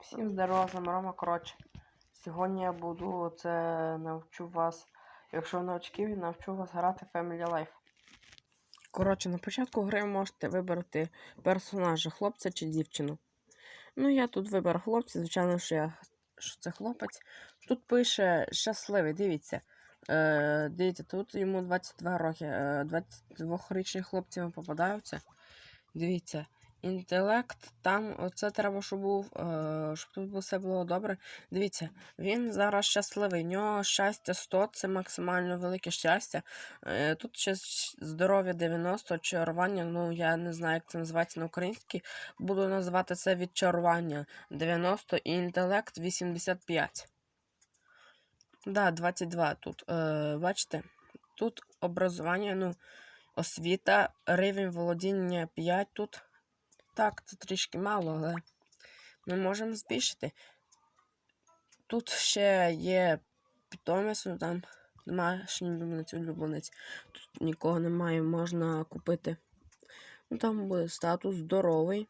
Всім здорово, з вами Рома. Коротше, сьогодні я буду це навчу вас. Якщо ви новачки, навчу вас грати Family Life. Коротше, на початку гри можете вибрати персонажа, хлопця чи дівчину. Ну, я тут вибрав хлопця, звичайно, що, я, що це хлопець. Тут пише щасливий, дивіться. Е, дивіться, тут йому 22 роки. Е, 22-річні хлопці вам попадаються. Дивіться. Інтелект, там оце треба, щоб був, е, щоб тут все було добре. Дивіться, він зараз щасливий. У нього щастя 100, це максимально велике щастя. Е, тут ще здоров'я 90, чарування, ну я не знаю, як це називається на українській. Буду називати це відчарування 90 і інтелект 85. Да, 22 тут. Е, бачите, тут образування, ну, освіта, рівень володіння 5 тут. Так, це трішки мало, але ми можемо збільшити. Тут ще є питомець, ну там домашній улюбленець, улюбленець. Тут нікого немає, можна купити. Ну там буде статус здоровий.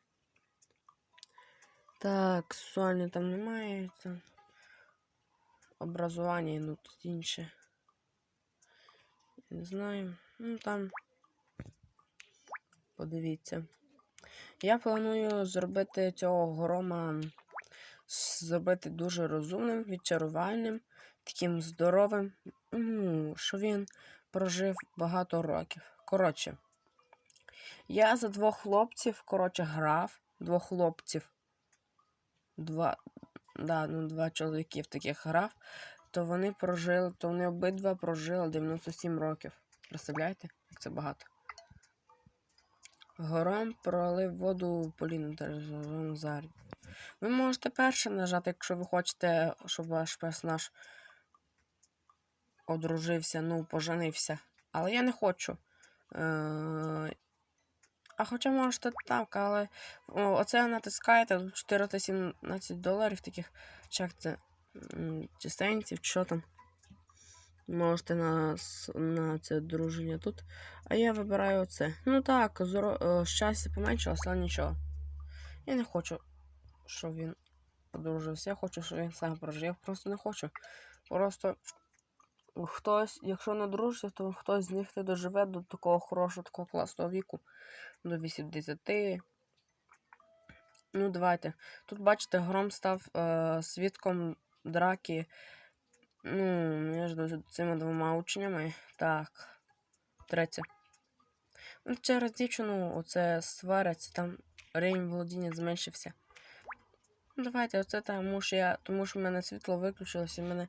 Так, сексуальний там немає. Там. Образування, ну тут інше. Не знаю. Ну там. Подивіться. Я планую зробити цього грома зробити дуже розумним, відчарувальним, таким здоровим, ну, що він прожив багато років. Коротше, я за двох хлопців, коротше, грав. Двох хлопців. Два, да, ну, два чоловіків таких грав, то вони прожили, то вони обидва прожили 97 років. Представляєте, як це багато? Гором пролив воду в поліну зарі. Ви можете перше нажати, якщо ви хочете, щоб ваш персонаж одружився, ну, поженився. Але я не хочу. Е- А хоча можете так, але оце натискаєте 417 доларів таких чек це м, чи сентів, чи що там. Можете на, на це одруження тут. А я вибираю оце. Ну так, зро... е, щастя поменшилося, але нічого. Я не хочу, щоб він одружився. Я хочу, щоб він сам прожив. Я просто не хочу. Просто хтось, якщо не одружиться, то хтось з них не доживе до такого хорошого, такого класного віку. До 80. Ну, давайте. Тут, бачите, гром став е, свідком драки. Ну, між цими двома учнями. Так. Третє. Ну, через дівчину оце сваряться, там рівень володіння зменшився. Ну, давайте, оце тому що я. Тому що в мене світло виключилося, і в мене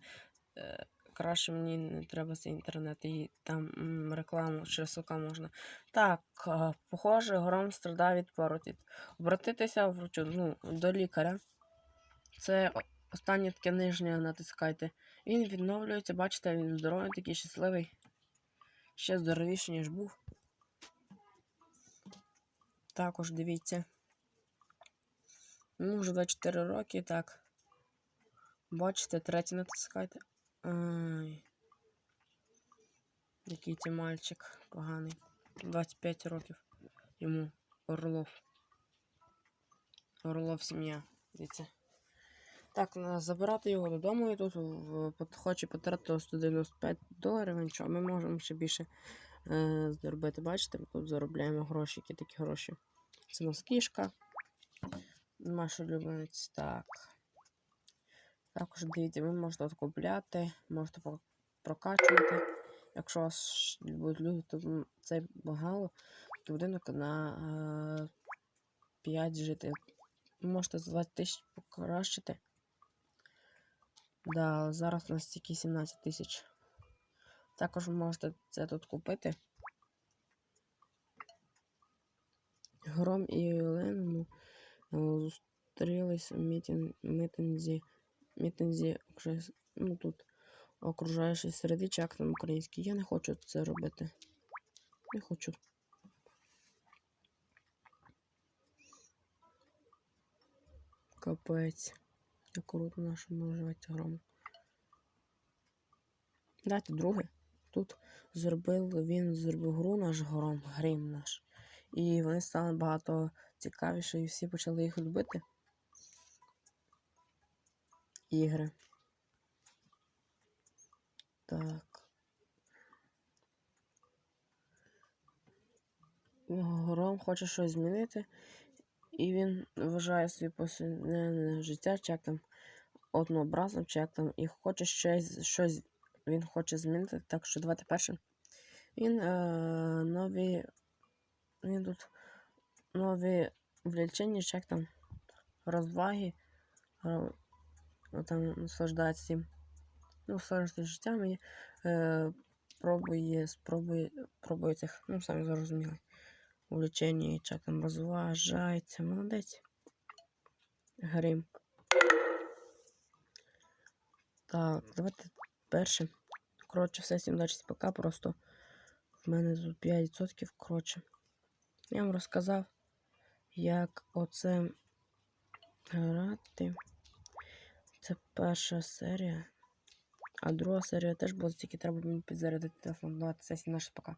е, краще мені не треба цей інтернет і там м, рекламу через СОК можна. Так, е, похоже, гром страдає від паротит. Обратитися вручу, ну, до лікаря. Це останнє таке нижнє натискайте. Він відновлюється, бачите, він здоровий, такий щасливий. Ще здоровіший, ніж був. Також дивіться. Ну, вже 24 роки, так. Бачите, третій натискайте. Ай. Який це мальчик поганий. 25 років йому Орлов. Орлов сім'я. Дивіться. Так, забирати його додому і тут хоче потратити 195 доларів. Нічого, ми можемо ще більше е, заробити. Бачите, ми тут заробляємо гроші, які такі гроші. Це у нас кішка. Наш улюбленець. Так. Також дивіться, ви можете от купляти, можете прокачувати. Якщо вас будуть люди, то м, цей багало, то будинок на е, 5 жити. Можете за 20 тисяч покращити. Да, зараз у нас тільки 17 тисяч. Також ви можете це тут купити. Гром і Оленому е, зустрілись у мітін, мітинзі, мітинзі ну, тут окружаючої середи, там український. Я не хочу це робити. Не хочу. Капець. Як круто нашому живеться гром. Дайте друге. Тут зробив, він зробив гру наш гром, грім наш. І вони стали багато цікавіше, і всі почали їх любити. ігри. Так. Гром хоче щось змінити, і він вважає своє повсякденне життя, там однообразним, там, і хоче щось, щось він хоче змінити. Так що давайте першим. Він е, нові. Він тут нові влічення, чи там розваги. Е, там наслаждається. Ну, наслаждається життям і е, пробує, спробує, пробує цих, ну, самі зрозуміли. Увлечення, там розважається. Молодець. Грим. Так, давайте перше. Коротше, все, всім удачі, пока. Просто в мене тут 5%. Коротше. Я вам розказав, як оце грати. Це перша серія. А друга серія теж буде, тільки треба мені підзарядити телефон. Давайте, все, всім пока.